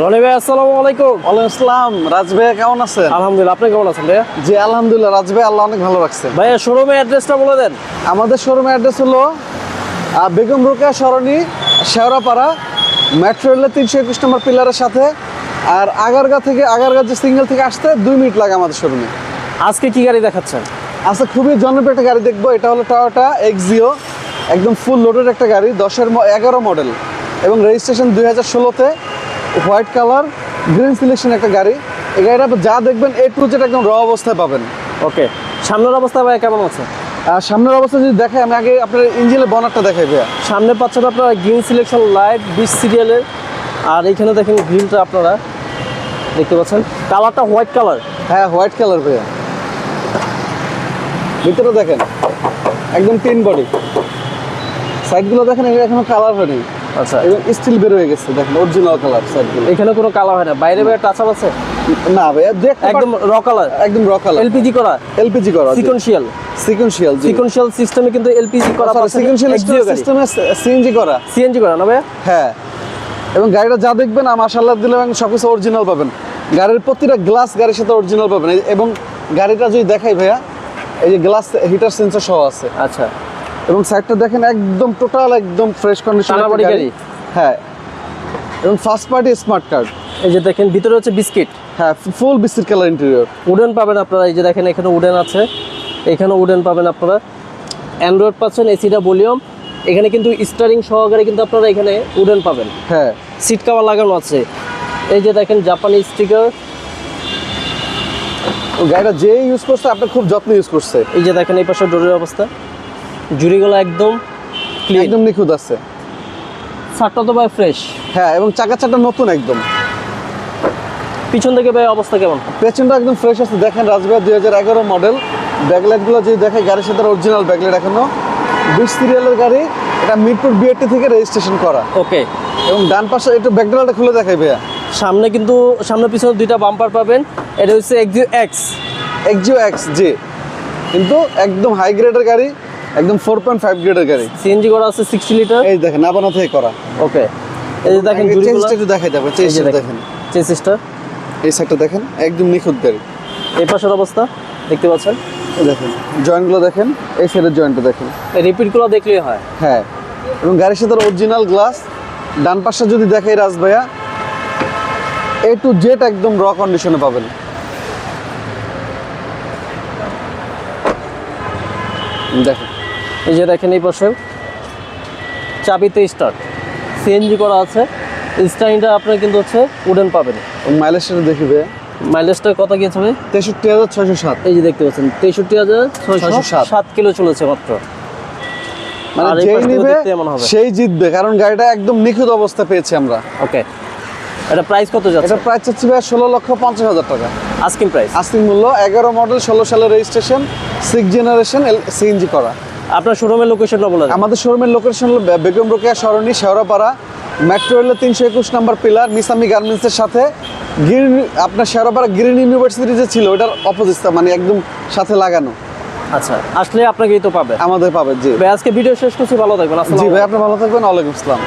রনি ভাই আসসালামু আলাইকুম। ওয়ালাইকুম আসসালাম। রাজ কেমন আছেন? আলহামদুলিল্লাহ আপনি কেমন আছেন ভাইয়া? জি আলহামদুলিল্লাহ রাজ ভাই আল্লাহ অনেক ভালো রাখছে। ভাইয়া শোরুমের অ্যাড্রেসটা বলে দেন। আমাদের শোরুমের অ্যাড্রেস হলো বেগম রোকেয়া সরণি শেওড়াপাড়া মেট্রো রেলের তিনশো একুশ নম্বর পিলারের সাথে। আর আগারগা থেকে আগারগা যে সিঙ্গেল থেকে আসতে দুই মিনিট লাগে আমাদের শোরুমে আজকে কি গাড়ি দেখাচ্ছেন? আচ্ছা খুবই জনপ্রিয় একটা গাড়ি দেখব। এটা হলো টয়োটা এক্সিও একদম ফুল লোডেড একটা গাড়ি দশের এগারো মডেল এবং রেজিস্ট্রেশন দুই হাজার ষোলোতে। হোয়াইট কালার গ্রিন সিলেকশন একটা গাড়ি। এই গাড়িটা যা দেখবেন এ টু জেড একদম র অবস্থায় পাবেন। ওকে সামনের অবস্থা ভাইয়া কেমন আছে? আর সামনের অবস্থা যদি দেখাই আমি আগে আপনার ইঞ্জিনের বনারটা দেখাই ভাইয়া। সামনে পাচ্ছেন আপনারা গ্রিন সিলেকশন লাইট বিশ সিরিয়ালের আর এখানে দেখেন গ্রিলটা আপনারা দেখতে পাচ্ছেন। কালারটা হোয়াইট কালার। হ্যাঁ হোয়াইট কালার ভাইয়া। ভিতরে দেখেন একদম টিন বডি। সাইডগুলো দেখেন এগুলো এখনও কালার হয়নি আচ্ছা। এবং স্টিল বের হয়ে গেছে দেখেন অরিজিনাল কালার সাইডগুলো এখানে কোনো কালার হয় না। বাইরে বাইরে টাচ আপ আছে? না ভাইয়া একদম একদম র কালার একদম র কালার এলপিজি করা। এলপিজি করা সিকোয়েন্সিয়াল সিকোয়েন্সিয়াল সিকোয়েন্সিয়াল সিস্টেমে কিন্তু এলপিজি করা সিকোয়েন্সিয়াল সিস্টেমে সিএনজি করা। সিএনজি করা না ভাইয়া? হ্যাঁ। এবং গাড়িটা যা দেখবেন মাশাআল্লাহ দিলে এবং সব কিছু অরিজিনাল পাবেন। গাড়ির প্রতিটা গ্লাস গাড়ির সাথে অরিজিনাল পাবেন। এবং গাড়িটা যদি দেখাই ভাইয়া এই যে গ্লাস হিটার সেন্সর সহ আছে। আচ্ছা। এবং সাইডটা দেখেন একদম টোটাল একদম ফ্রেশ কন্ডিশন গাড়ি। হ্যাঁ। এবং ফার্স্ট পার্টি স্মার্ট কার্ড এই যে দেখেন ভিতরে হচ্ছে বিস্কিট হ্যাঁ full biscuit colour interior wooden পাবেন আপনারা এই যে দেখেন এখানে উডেন আছে। এখানে উডেন পাবেন আপনারা। অ্যান্ড্রয়েড পাচ্ছেন এসিটা ভলিউম এখানে কিন্তু স্টারিং সহকারে কিন্তু আপনারা এখানে উডেন পাবেন। হ্যাঁ। সিট কাভার লাগানো আছে। এই যে দেখেন জাপানি স্টিকার গাড়িটা যে ইউজ করছে আপনি খুব যত্ন ইউজ করছে। এই যে দেখেন এই পাশে ডোরের অবস্থা। জুড়িগুলো একদম ক্লিন একদম নিখুঁত আছে। সারটা তো ভাই ফ্রেশ হ্যাঁ এবং চাকা চাটা নতুন একদম। পিছন থেকে ভাই অবস্থা কেমন? পেছনটা একদম ফ্রেশ আছে। দেখেন রাজবাড়ি দুই হাজার এগারো মডেল ব্যাকলাইটগুলো যদি দেখে গাড়ির সাথে অরিজিনাল ব্যাকলাইট এখনও। বিশ সিরিয়ালের গাড়ি এটা মিরপুর বিআরটি থেকে রেজিস্ট্রেশন করা। ওকে এবং ডান পাশে একটু ব্যাকডালাটা খুলে দেখাই ভাইয়া। সামনে কিন্তু সামনে পিছনে দুইটা বাম্পার পাবেন। এটা হচ্ছে Axio X Axio X G. কিন্তু একদম হাই গ্রেডের গাড়ি। একদম ফোর পয়েন্ট ফাইভ গ্রেডের গাড়ি। সিএনজি করা আছে সিক্সটি লিটার এই দেখেন নাবানা থেকে করা। ওকে এই যে দেখেন চেঞ্জটা একটু দেখাই যাবে এই দেখেন। চেসিসটা এই সাইডটা দেখেন একদম নিখুঁত গাড়ি। এই পাশের অবস্থা দেখতে পাচ্ছেন? দেখেন জয়েন্টগুলো দেখেন এই সাইডের জয়েন্টটা দেখেন। রিপিটগুলো দেখলেই হয়। হ্যাঁ এবং গাড়ির সাথে অরিজিনাল গ্লাস ডান পাশে যদি দেখাই রাজ ভাইয়া এ টু জেড একদম র কন্ডিশনে পাবেন। দেখেন। এই যে দেখেন এই পাশে। চাবিতে স্টার্ট সিএনজি করা আছে। স্টাইনটা আপনার কিন্তু হচ্ছে উডেন পাবেন। মাইলেজটা দেখি ভাইয়া। মাইলেজটা কত গিয়েছে ভাই? তেষট্টি হাজার ছয়শো সাত। এই যে দেখতে পাচ্ছেন তেষট্টি হাজার ছয়শো 607 সাত। কিলো চলেছে মাত্র। মানে যেই নিবে। সেই জিতবে কারণ গাড়িটা একদম নিখুঁত অবস্থা পেয়েছি আমরা। ওকে। এটা প্রাইস কত যাচ্ছে? এটা প্রাইস চাচ্ছি ভাইয়া ষোলো লক্ষ পঞ্চাশ হাজার টাকা। আস্কিং প্রাইস আস্তিক মূল্য এগারো মডেল ষোলো সালের রেজিস্ট্রেশন সিক্স জেনারেশন সিএনজি করা। আপনার শোরুমের লোকেশনটা বলে আমাদের শোরুমের লোকেশন হলো বেগম রোকেয়া সরণি শেওড়াপাড়া। মেট্রো রেলের তিনশো একুশ নম্বর পিলার মিসামি গার্মেন্টসের সাথে। গ্রিন আপনার শেওড়াপাড়া গ্রিন ইউনিভার্সিটি যে ছিল ওটার অপোজিট মানে একদম সাথে লাগানো। আচ্ছা আসলে আপনাকেই তো পাবে। আমাদের পাবে জি। ভাই আজকে ভিডিও শেষ করছি ভালো থাকবেন জি ভাই আপনি ভালো থাকবেন ওয়ালাইকুম আসসালাম।